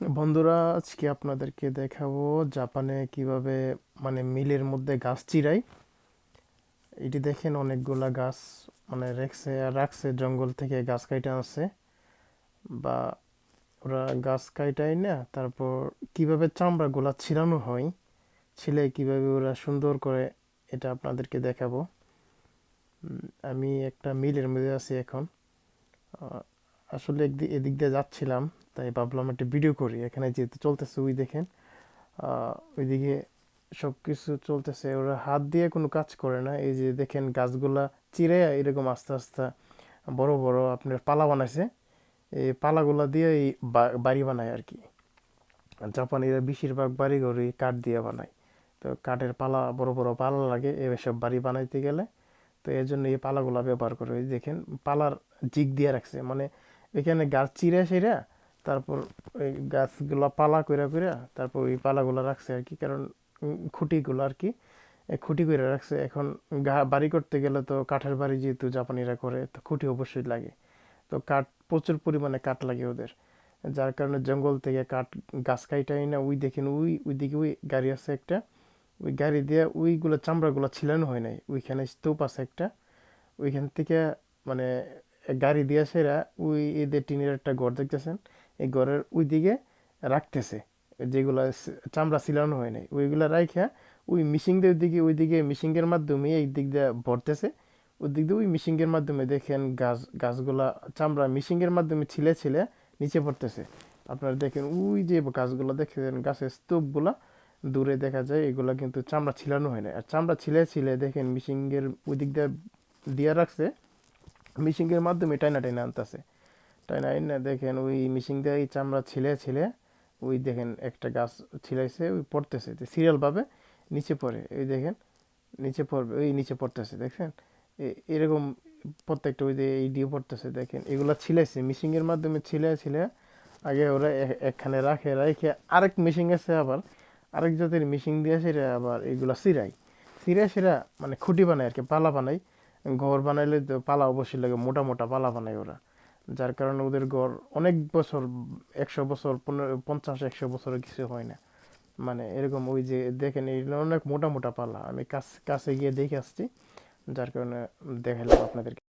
বন্ধুরা, আজকে আপনাদেরকে দেখাবো জাপানে কীভাবে মানে মিলের মধ্যে গাছ চিরাই। এটি দেখেন অনেকগুলা গাছ মানে রেখছে আর রাখছে, জঙ্গল থেকে গাছ কাইটা আনছে। বা ওরা গাছ কাইটাই না, তারপর কীভাবে চামড়াগুলা ছিলানো হয়, ছিলে কীভাবে ওরা সুন্দর করে, এটা আপনাদেরকে দেখাবো। আমি একটা মিলের মধ্যে আছি এখন। আসলে এদিক দিয়ে যাচ্ছিলাম, তাই ভাবলাম একটা ভিডিও করি। এখানে যেহেতু চলতেছে, ওই দেখেন ওইদিকে সব কিছু চলতেছে। ওরা হাত দিয়ে কোনো কাজ করে না। এই যে দেখেন, গাছগুলা চিরে এরকম আস্তে আস্তে বড় বড় আপনার পালা বানাইছে। এই পালাগুলা দিয়ে এই বাড়ি বানায় আর কি। জাপানিরা বেশিরভাগ বাড়িঘরই কাঠ দিয়ে বানায়। তো কাঠের পালা, বড় বড় পালা লাগে, এসব বাড়ি বানাইতে গেলে। তো এই জন্য এই পালাগুলা ব্যবহার করে। দেখেন, পালার জিক দিয়ে রাখছে। মানে এখানে গাছ চিরে সেরা তারপর ওই গাছগুলা পালা কইরা কইরা তারপর ওই পালাগুলা রাখছে আর কি। কারণ খুঁটিগুলো আর কি খুঁটি করে রাখছে। এখন বাড়ি করতে গেলে তো কাঠের বাড়ি যেহেতু জাপানিরা করে, তো খুঁটি অবশ্যই লাগে। তো কাঠ, প্রচুর পরিমাণে কাঠ লাগে ওদের। যার কারণে জঙ্গল থেকে কাঠ, গাছ কাইটাই না ওই দেখেন ওই ওইদিকে ওই গাড়ি আছে একটা, ওই গাড়ি দিয়ে ওইগুলো চামড়াগুলো ছিলানো হয় নাই। ওইখানে স্তূপ আছে একটা। ওইখান থেকে মানে গাড়ি দিয়ে সেরা ওই এদের টিনের একটা ঘর দেখতেছেন, এই ঘরের ওই দিকে রাখতেছে। যেগুলো চামড়া ছিলানো হয় নাই। ওইগুলো রাইখা ওই মিশিংদের দিকে ওই দিকে মিশিংয়ের মাধ্যমে এই দিক দিয়ে ভরতেছে। ওই দিক দিয়ে ওই মিশিংয়ের মাধ্যমে দেখেন গাছ, গাছগুলা চামড়া মিশিংয়ের মাধ্যমে ছিলে ছিলে নিচে পড়তেছে আপনারা দেখেন ওই যে গাছগুলো দেখেন গাছের স্তূপগুলা দূরে দেখা যায়, এগুলা কিন্তু চামড়া ছিলানো হয় না আর চামড়া ছিলে ছিলে দেখেন মিশিংয়ের ওই দিক দিয়ে দিয়ে রাখছে। মিশিংয়ের মাধ্যমে টাইনা টাইনা আনতেছে। টাইনা আইনা দেখেন ওই মিশিং দিয়ে এই চামড়া ছিলে ছিলে ওই দেখেন একটা গাছ ছিলাইছে, ওই পড়তেছে সিরিয়াল ভাবে নিচে পড়ে ওই দেখেন, নিচে পড়বে ওই নিচে পড়তেছে দেখেন এ- এরকম প্রত্যেকটা ওই যে এই দিয়ে পড়তেছে, দেখেন, এগুলা ছিলাইছে, মিশিংয়ের মাধ্যমে ছিলে ছিলে আগে ওরা একখানে রাখে রাখে আরেক মিশিং আছে আবার, আরেক জাতের মিশিং দিয়ে সেটা আবার এগুলা সিরাই সিরাই সেরা মানে খুঁটি বানায় আর কি, পালা বানায়। ঘর বানাইলে তো পালা অবশ্যই লাগে, মোটা মোটা পালা বানায় ওরা। যার কারণে ওদের ঘর অনেক বছর, একশো বছর, পনেরো, পঞ্চাশ, একশো বছরে কিছু হয় না। মানে এরকম ওই যে দেখেন অনেক মোটা মোটা পালা। আমি কাছ, কাছে গিয়ে দেখে আসছি, যার কারণে দেখাইলাম আপনাদেরকে।